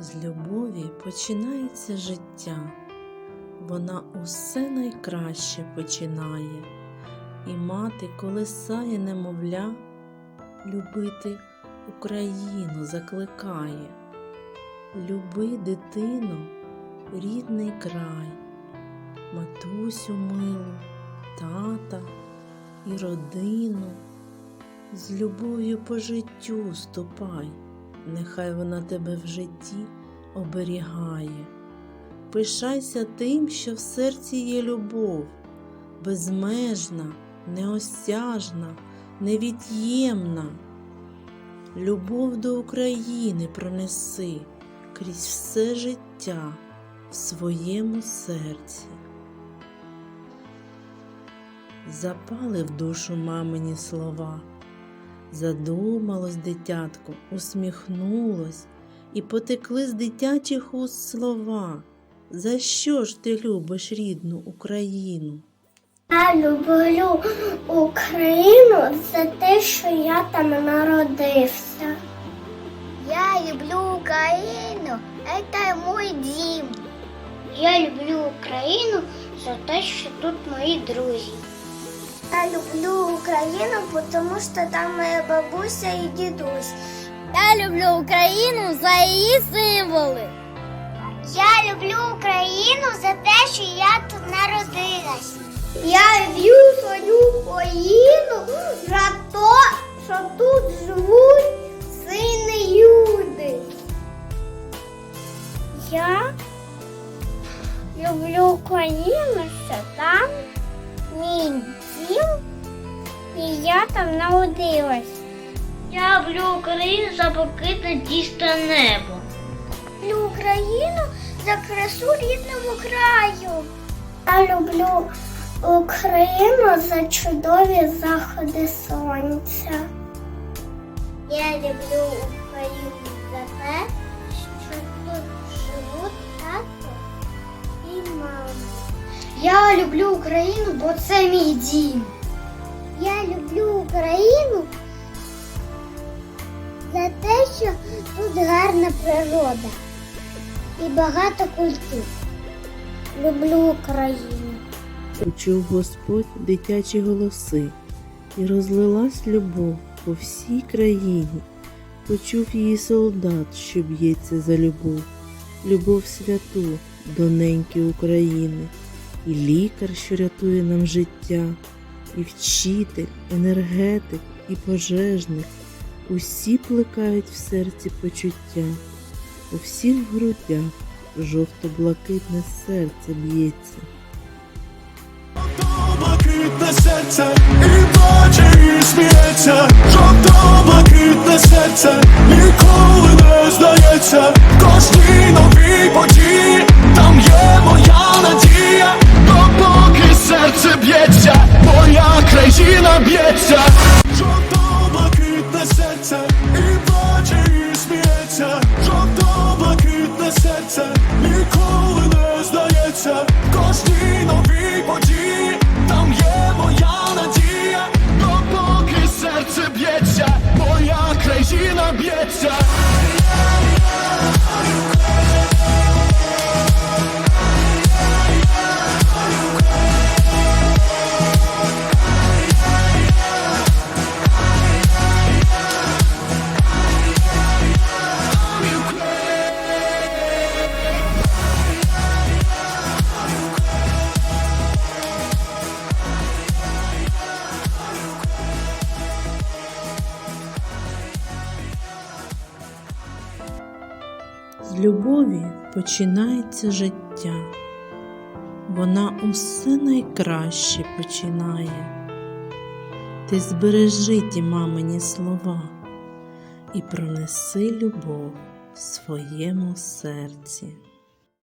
З любові починається життя, вона усе найкраще починає, і мати колисає немовля, любити Україну закликає. Люби, дитино, рідний край, матусю милу, тата і родину. З любов'ю по життю ступай, нехай вона тебе в житті оберігає. Пишайся тим, що в серці є любов, безмежна, неосяжна, невід'ємна. Любов до України пронеси крізь все життя в своєму серці. Запали в душу мамині слова. Задумалось дитятко, усміхнулось, і потекли з дитячих уст слова. За що ж ти любиш рідну Україну? Я люблю Україну за те, що я там народився. Я люблю Україну, це мій дім. Я люблю Україну за те, що тут мої друзі. Я люблю Україну, тому що там моя бабуся і дідусь. Я люблю Україну за її символи. Я люблю Україну за те, що я тут народилась. Я люблю свою країну за те, що тут живуть сильні люди. Я люблю Україну, що там мій дім, і я там народилась. Я люблю Україну за блакитне дійсне небо. Люблю Україну за красу рідного краю. Я люблю Україну за чудові заходи сонця. Я люблю Україну за те, люблю Україну, бо це мій дім. Я люблю Україну за те, що тут гарна природа і багато культур. Люблю Україну. Почув Господь дитячі голоси, і розлилась любов по всій країні. Почув її солдат, що б'ється за любов, любов святу, доненьки України, і лікар, що рятує нам життя, і вчитель, енергетик, і пожежник. Усі плекають в серці почуття, у всіх грудях жовто-блакитне серце б'ється. Блакитне серце і плаче, і сміється, жовто-блакитне серце ніколи не здається, країна б'ється, жовто-блакитне серце і плаче, і сміється, жовто-блакитне серце ніколи не здається, В кожній новій події, там є моя надія, допоки серце б'ється, моя країна б'ється. З любові починається життя. Вона усе найкраще починає. Ти збережи ті мамині слова і пронеси любов в своєму серці.